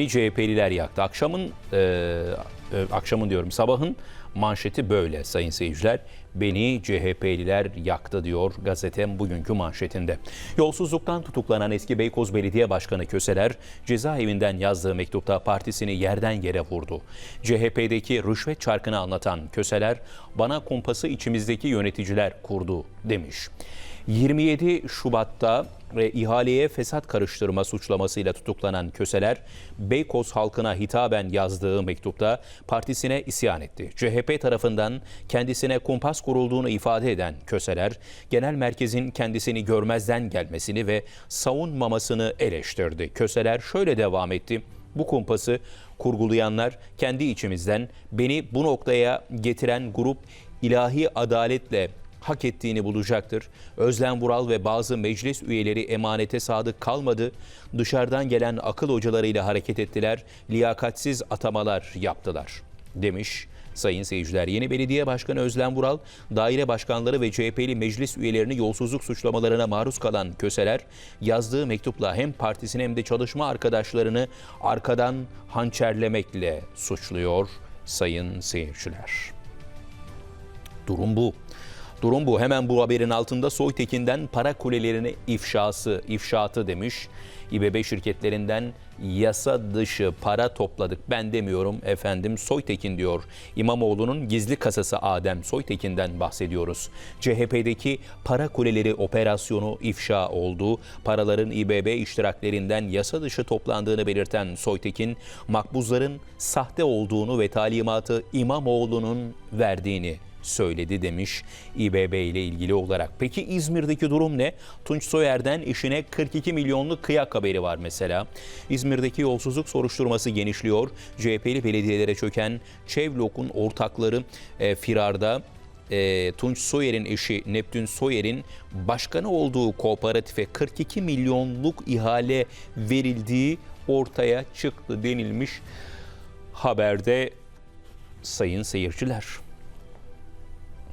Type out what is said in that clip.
CHP'liler yaktı. Akşamın e, e, akşamın diyorum sabahın manşeti böyle sayın seyirciler. Beni CHP'liler yaktı diyor gazetem bugünkü manşetinde. Yolsuzluktan tutuklanan eski Beykoz Belediye Başkanı Köseler cezaevinden yazdığı mektupta partisini yerden yere vurdu. CHP'deki rüşvet çarkını anlatan Köseler bana kumpası içimizdeki yöneticiler kurdu demiş. 27 Şubat'ta ve ihaleye fesat karıştırma suçlamasıyla tutuklanan Köseler, Beykoz halkına hitaben yazdığı mektupta partisine isyan etti. CHP tarafından kendisine kumpas kurulduğunu ifade eden Köseler, genel merkezin kendisini görmezden gelmesini ve savunmamasını eleştirdi. Köseler şöyle devam etti. Bu kumpası kurgulayanlar kendi içimizden beni bu noktaya getiren grup ilahi adaletle hak ettiğini bulacaktır. Özlem Vural ve bazı meclis üyeleri emanete sadık kalmadı. Dışarıdan gelen akıl hocalarıyla hareket ettiler. Liyakatsiz atamalar yaptılar demiş. Sayın seyirciler, yeni belediye başkanı Özlem Vural, daire başkanları ve CHP'li meclis üyelerini yolsuzluk suçlamalarına maruz kalan Köseler, yazdığı mektupla hem partisini hem de çalışma arkadaşlarını arkadan hançerlemekle suçluyor sayın seyirciler. Durum bu. Durum bu. Hemen bu haberin altında Soytekin'den para kulelerini ifşası, ifşaatı demiş. İBB şirketlerinden yasa dışı para topladık. Ben demiyorum efendim Soytekin diyor. İmamoğlu'nun gizli kasası Adem Soytekin'den bahsediyoruz. CHP'deki para kuleleri operasyonu ifşa oldu. Paraların İBB iştiraklerinden yasa dışı toplandığını belirten Soytekin, makbuzların sahte olduğunu ve talimatı İmamoğlu'nun verdiğini söyledi demiş İBB ile ilgili olarak. Peki İzmir'deki durum ne? Tunç Soyer'den işine 42 milyonluk kıyak haberi var mesela. İzmir'deki yolsuzluk soruşturması genişliyor. CHP'li belediyelere çöken Çevlok'un ortakları e, firarda e, Tunç Soyer'in eşi Neptün Soyer'in başkanı olduğu kooperatife 42 milyonluk ihale verildiği ortaya çıktı denilmiş haberde sayın seyirciler.